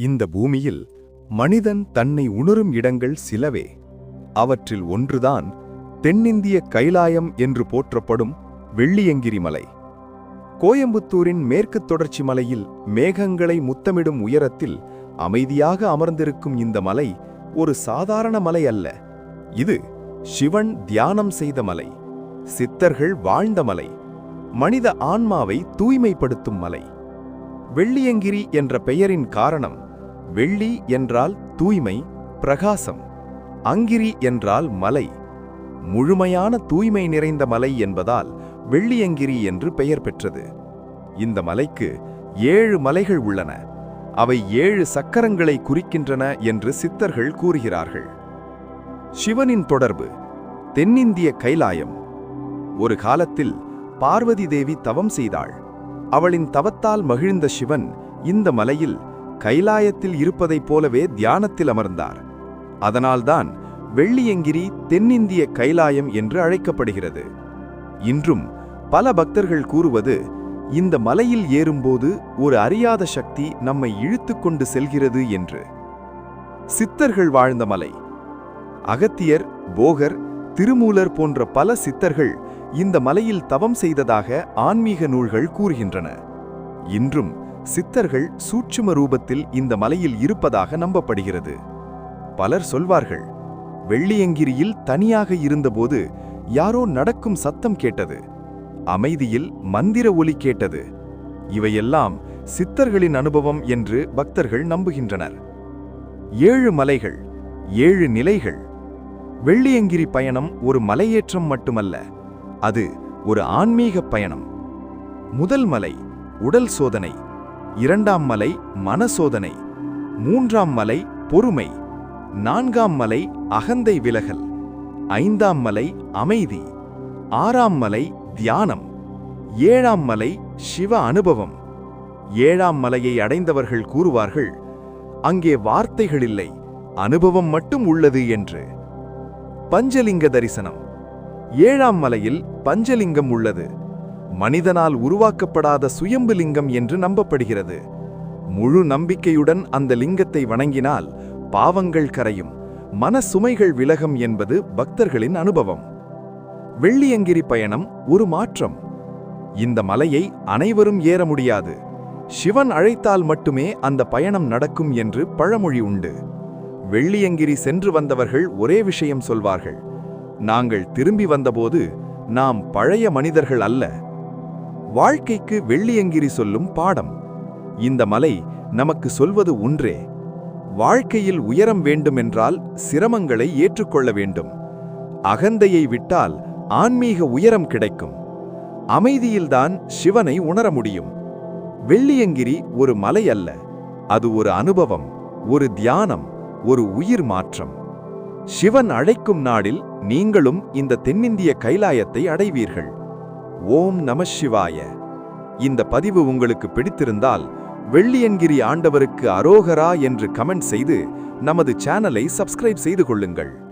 இந்த பூமியில் மனிதன் தன்னை உணரும் இடங்கள் சிலவே. அவற்றில் ஒன்றுதான் தென்னிந்திய கைலாயம் என்று போற்றப்படும் வெள்ளியங்கிரி மலை கோயம்புத்தூரின் மேற்குத் தொடர்ச்சி மலையில் மேகங்களை முத்தமிடும் உயரத்தில் அமைதியாக அமர்ந்திருக்கும் இந்த மலை ஒரு சாதாரண மலை அல்ல. இது சிவன் தியானம் செய்த மலை சித்தர்கள் வாழ்ந்த மலை மனித ஆன்மாவை தூய்மைப்படுத்தும் மலை. வெள்ளியங்கிரி என்ற பெயரின் காரணம் வெள்ளி என்றால் தூய்மை பிரகாசம். அங்கிரி என்றால் மலை. முழுமையான தூய்மை நிறைந்த மலை என்பதால் வெள்ளியங்கிரி என்று பெயர் பெற்றது. இந்த மலைக்கு ஏழு மலைகள் உள்ளன. அவை ஏழு சக்கரங்களை குறிக்கின்றன என்று சித்தர்கள் கூறுகிறார்கள். சிவனின் தொடர்பு தென்னிந்திய கைலாயம். ஒரு காலத்தில் பார்வதி தேவி தவம் செய்தாள். அவளின் தவத்தால் மகிழ்ந்த சிவன் இந்த மலையில் கைலாயத்தில் இருப்பதைப் போலவே தியானத்தில் அமர்ந்தார். அதனால்தான் வெள்ளியங்கிரி தென்னிந்திய கைலாயம் என்று அழைக்கப்படுகிறது. இன்றும் பல பக்தர்கள் கூறுவது இந்த மலையில் ஏறும்போது ஒரு அறியாத சக்தி நம்மை இழுத்துக்கொண்டு செல்கிறது என்று. சித்தர்கள் வாழ்ந்த மலை. அகத்தியர் போகர் திருமூலர் போன்ற பல சித்தர்கள் இந்த மலையில் தவம் செய்ததாக ஆன்மீக நூல்கள் கூறுகின்றன. இன்றும் சித்தர்கள் சூட்சும ரூபத்தில் இந்த மலையில் இருப்பதாக நம்பப்படுகிறது. பலர் சொல்வார்கள் வெள்ளியங்கிரியில் தனியாக இருந்தபோது யாரோ நடக்கும் சத்தம் கேட்டது அமைதியில் மந்திர ஒலி கேட்டது. இவையெல்லாம் சித்தர்களின் அனுபவம் என்று பக்தர்கள் நம்புகின்றனர். ஏழு மலைகள் ஏழு நிலைகள். வெள்ளியங்கிரி பயணம் ஒரு மலையேற்றம் மட்டுமல்ல அது ஒரு ஆன்மீக பயணம். முதல் மலை உடல் சோதனை இரண்டாம் மலை மனசோதனை. மூன்றாம் மலை பொறுமை. நான்காம் மலை அகந்தை விலகல். ஐந்தாம் மலை அமைதி. ஆறாம் மலை தியானம். ஏழாம் மலை சிவ அனுபவம். ஏழாம் மலையை அடைந்தவர்கள் கூறுவார்கள் அங்கே வார்த்தைகள் இல்லை அனுபவம் மட்டும் உள்ளது என்று. பஞ்சலிங்க தரிசனம். ஏழாம் மலையில் பஞ்சலிங்கம் உள்ளது. மனிதனால் உருவாக்கப்படாத சுயம்பு லிங்கம் என்று நம்பப்படுகிறது. முழு நம்பிக்கையுடன் அந்த லிங்கத்தை வணங்கினால் பாவங்கள் கரையும். மன சுமைகள் விலகும் என்பது பக்தர்களின் அனுபவம். வெள்ளியங்கிரி பயணம் ஒரு மாற்றம். இந்த மலையை அனைவரும் ஏற முடியாது. சிவன் அழைத்தால் மட்டுமே அந்த பயணம் நடக்கும் என்று பழமொழி உண்டு. வெள்ளியங்கிரி சென்று வந்தவர்கள் ஒரே விஷயம் சொல்வார்கள். நாங்கள் திரும்பி வந்தபோது நாம் பழைய மனிதர்கள் அல்ல. வாழ்க்கைக்கு வெள்ளியங்கிரி சொல்லும் பாடம். இந்த மலை நமக்கு சொல்வது ஒன்றே. வாழ்க்கையில் உயரம் வேண்டுமென்றால் சிரமங்களை ஏற்றுக்கொள்ள வேண்டும். அகந்தையை விட்டால் ஆன்மீக உயரம் கிடைக்கும். அமைதியில்தான் சிவனை உணர முடியும். வெள்ளியங்கிரி ஒரு மலை அல்ல. அது ஒரு அனுபவம் ஒரு தியானம் ஒரு உயிர் மாற்றம். சிவன் அழைக்கும் நாடில் நீங்களும் இந்த தென்னிந்திய கைலாயத்தை அடைவீர்கள். ஓம் நம சிவாய. இந்த பதிவு உங்களுக்கு பிடித்திருந்தால் வெள்ளியன்கிரி ஆண்டவருக்கு அரோகரா என்று கமெண்ட் செய்து நமது சேனலை சப்ஸ்கிரைப் செய்து கொள்ளுங்கள்.